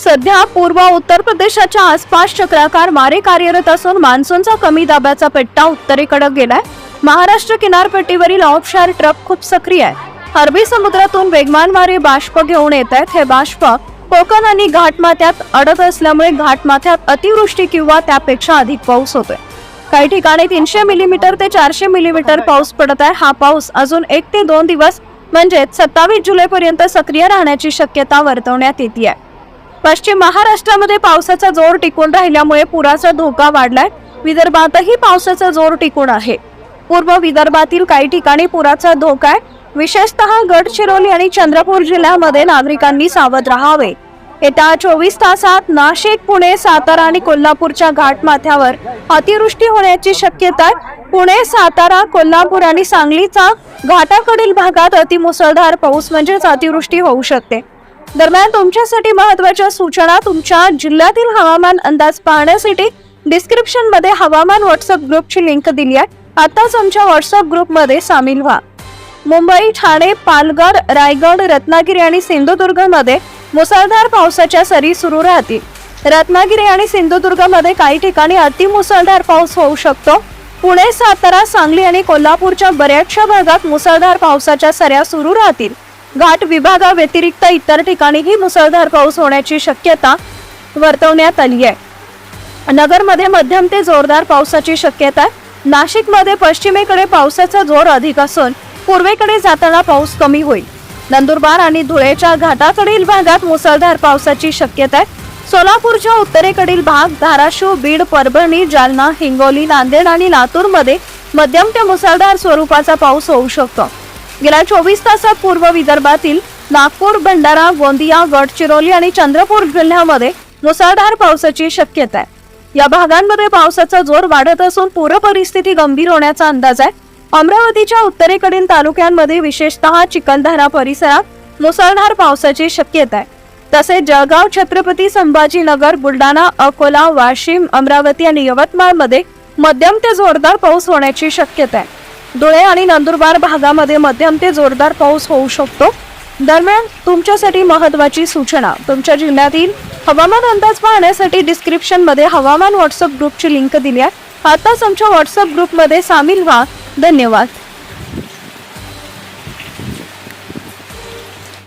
सध्या पूर्व उत्तर प्रदेशाच्या आसपास चक्राकार मारे कार्यरत असून मान्सूनचा कमी दाबाचा पेट्टा उत्तरेकडे गेलाय. महाराष्ट्र किनारपट्टीवरील ऑफशार ट्रक खूप सक्रिय आहे. अरबी समुद्रातून वेगवान वारे बाष्प घेऊन येत आहेत. हे बाष्प कोकण आणि घाटमाथ्यात अडत असल्यामुळे घाटमाथ्यात अतिवृष्टी किंवा त्यापेक्षा अधिक पाऊस होतोय. काही ठिकाणी तीनशे मिलीमीटर ते चारशे मिलीमीटर पाऊस पडत आहे. हा पाऊस अजून एक ते दोन दिवस म्हणजेच सत्तावीस जुलैपर्यंत सक्रिय राहण्याची शक्यता वर्तवण्यात येते आहे. पश्चिम महाराष्ट्रामध्ये पावसाचा जोर टिकून राहिल्यामुळे पुराचा धोका वाढलाय. विदर्भातही पावसाचा जोर टिकून आहे. पूर्व विदर्भातील काही ठिकाणी पुराचा धोका आहे. विशेषतः गडचिरोली आणि चंद्रपूर जिल्ह्यामध्ये नागरिकांनी सावध राहावे. येत्या चोवीस तासात नाशिक पुणे सातारा आणि कोल्हापूरच्या घाटमाथ्यावर अतिवृष्टी होण्याची शक्यता आहे. पुणे सातारा कोल्हापूर आणि सांगलीचा घाटाकडील भागात अतिमुसळधार पाऊस म्हणजेच अतिवृष्टी होऊ शकते. दरम्यान तुमच्यासाठी महत्त्वाच्या सूचना तुमच्या जिल्ह्यातील हवामान अंदाज पाहण्यासाठी डिस्क्रिप्शनमध्ये हवामान व्हॉट्सअप ग्रुपची लिंक दिली आहे. आताच आमच्या व्हॉट्सअप ग्रुपमध्ये सामील व्हा. मुंबई ठाणे पालघर रायगड रत्नागिरी आणि सिंधुदुर्गमध्ये मुसळधार पावसाच्या सरी सुरू राहतील. रत्नागिरी आणि सिंधुदुर्गमध्ये काही ठिकाणी अतिमुसळधार पाऊस होऊ शकतो. पुणे सातारा सांगली आणि कोल्हापूरच्या बऱ्याचशा भागात मुसळधार पावसाच्या सऱ्या सुरू राहतील. घाट विभागाव्यतिरिक्त इतर ठिकाणीही मुसळधार पाऊस होण्याची शक्यता वर्तवण्यात आली आहे. नगरमध्ये मध्यम ते जोरदार पावसाची शक्यता आहे. नाशिकमध्ये पश्चिमेकडे पावसाचा जोर अधिक असून पूर्वेकडे जाताना पाऊस कमी होईल. नंदुरबार आणि धुळेच्या घाटाकडील भागात मुसळधार पावसाची शक्यता आहे. सोलापूरच्या उत्तरेकडील भाग धाराशिव बीड परभणी जालना हिंगोली नांदेड आणि लातूरमध्ये मध्यम ते मुसळधार स्वरूपाचा पाऊस होऊ शकतो. गेल्या चोवीस तासात पूर्व विदर्भातील नागपूर भंडारा गोंदिया गडचिरोली आणि चंद्रपूर जिल्ह्यामध्ये मुसळधार पावसाची शक्यता आहे. या भागांमध्ये पावसाचा जोर वाढत असून पूर परिस्थिती गंभीर होण्याचा अंदाज आहे. अमरावतीच्या उत्तरेकडील तालुक्यांमध्ये विशेषतः चिखलदरा परिसरात मुसळधार पावसाची शक्यता आहे. तसेच जळगाव छत्रपती संभाजीनगर बुलढाणा अकोला वाशिम अमरावती आणि यवतमाळमध्ये मध्यम ते जोरदार पाऊस होण्याची शक्यता आहे. धुळे आणि नंदुरबार भागामध्ये मध्यम ते जोरदार पाऊस होऊ शकतो. दरम्यान तुमच्यासाठी महत्वाची सूचना तुमच्या जिल्ह्यातील हवामान अंदाज पाहण्यासाठी डिस्क्रिप्शनमध्ये हवामान व्हॉट्सअप ग्रुपची लिंक दिली आहे. आताच आमच्या व्हॉट्सअप ग्रुपमध्ये सामील व्हा. धन्यवाद.